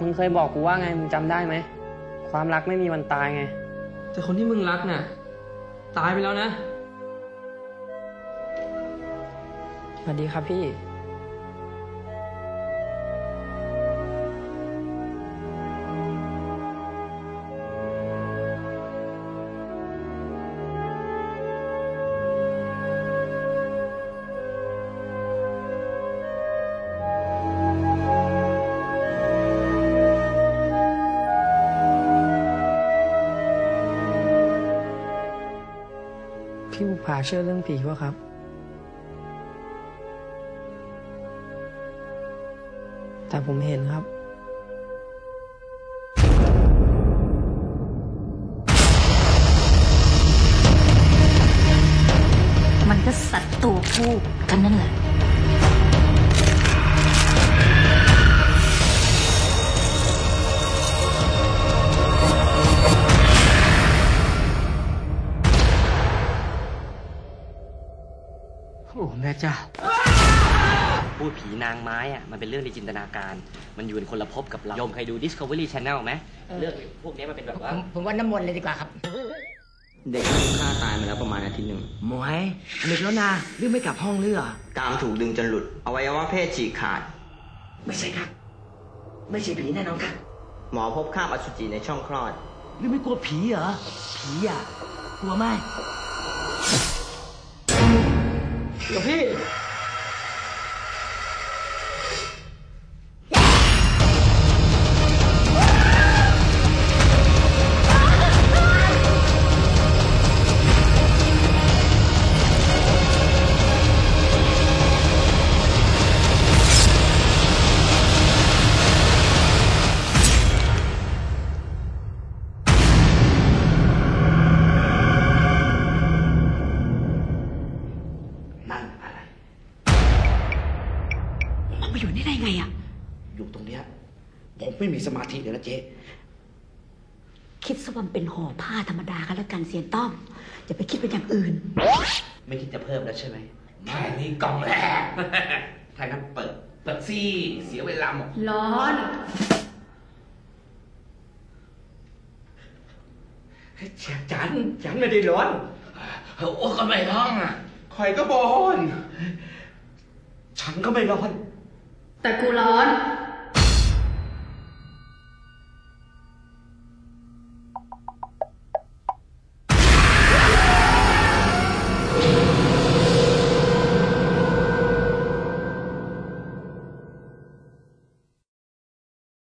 มึงเคยบอกกูว่าไงมึงจำได้ไหม ความรักไม่มีวันตายไง แต่คนที่มึงรักน่ะ ตายไปแล้วนะ สวัสดีครับพี่ พี่บุภาเชื่อเรื่องผีวะครับ แต่ผมเห็นครับ มันก็สัตว์ตัวผู้กันนั่นแหละ แม่เจ้า พูดผีนางไม้อะมันเป็นเรื่องในจินตนาการ มันอยู่ในคนละภพกับเราโยมเคยดู Discovery Channel ไหมเรื่องพวกนี้มันเป็นแบบว่าผมว่าน้ำมนต์เลยดีกว่าครับ เด็กถูกฆ่าตายมาแล้วประมาณอาทิตย์หนึ่งหมวยดึกแล้วนะรีบไม่กลับห้องเรือกรามถูกดึงจนหลุด อวัยวะเพศฉีกขาด ไม่ใช่ครับ ไม่ใช่ผีแน่นอนครับ หมอพบคราบอสุจิในช่องคลอด รีบไม่กลัวผีเหรอ ผีอะ กลัวไหม เดี๋ มันมาอยู่นี่ได้ไงอะอยู่ตรงเนี้ยผมไม่มีสมาธิเลยนะเจ๊คิดซะว่ามันเป็นห่อผ้าธรรมดากันแล้วกันเสียนต้อม อย่าไปคิดเป็นอย่างอื่น ไม่คิดจะเพิ่มแล้วใช่ไหมแค่นี้กล่องแรกถ้างั้นเปิด เปิดซี่เสียเวลาหมด ร้อนเชียจัน ฉันไม่ได้ร้อน โอ้ก็ไม่ร้องอะคอยก็บอน ฉันก็ไม่ร้อน แต่กูร้อน